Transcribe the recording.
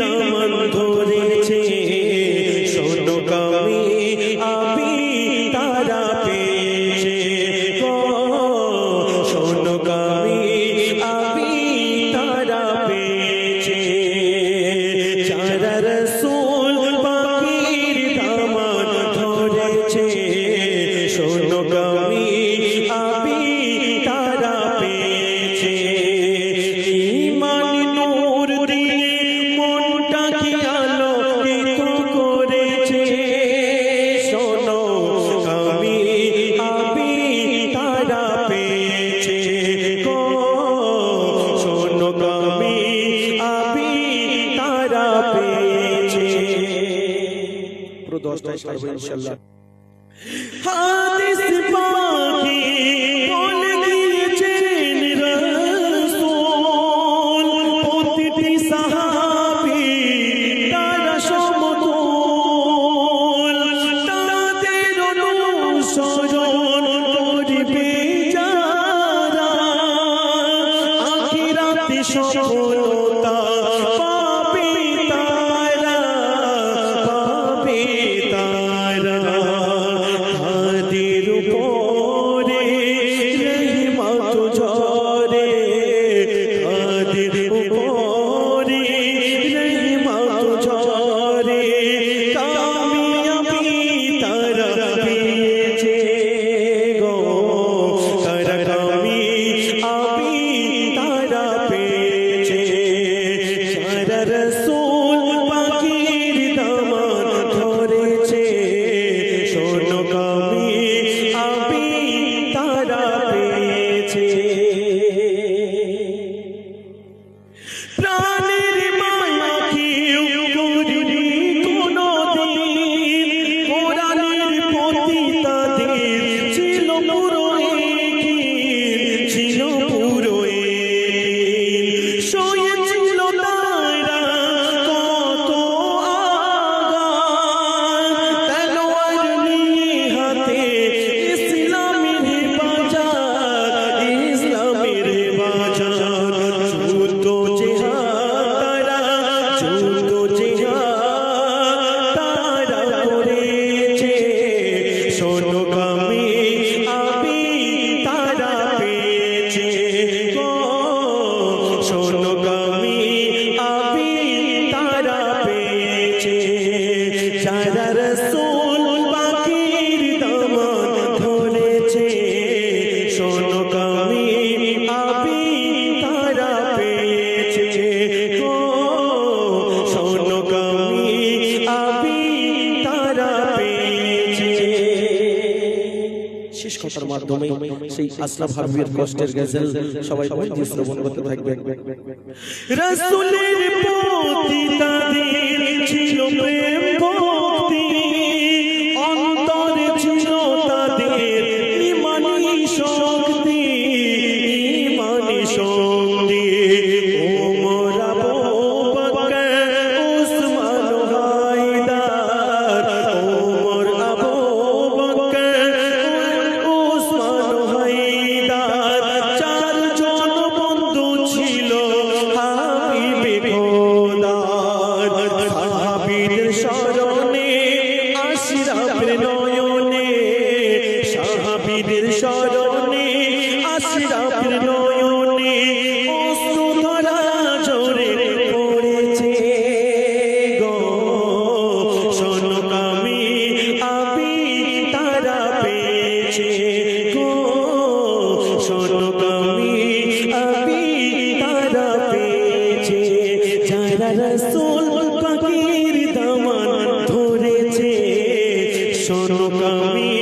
দামন ধরেছে। চেষ্টা করব ইনশাআল্লাহ হাদিস পাখি বলে দিয়েছেন রাসূল প্রতিটি সাহাবী তারা সমতল। তাদের অনুসরণ করবে যারা। আখিরাতে সব Oh. ছোট যে তারা করেছে। শোনো কামি, আমি তারা পেয়েছে। শোনো কামি, আমি তারা পেয়েছে। চারা শেষ কথার মাধ্যমে সেই আসলাফ হাবিবের কষ্টের গেজেল সবাই সবাই দিয়ে শ্রবণ করতে থাকবে। প্রতি তাদের ছিল প্রেম ভক্তি। अर्थात শোনো কামি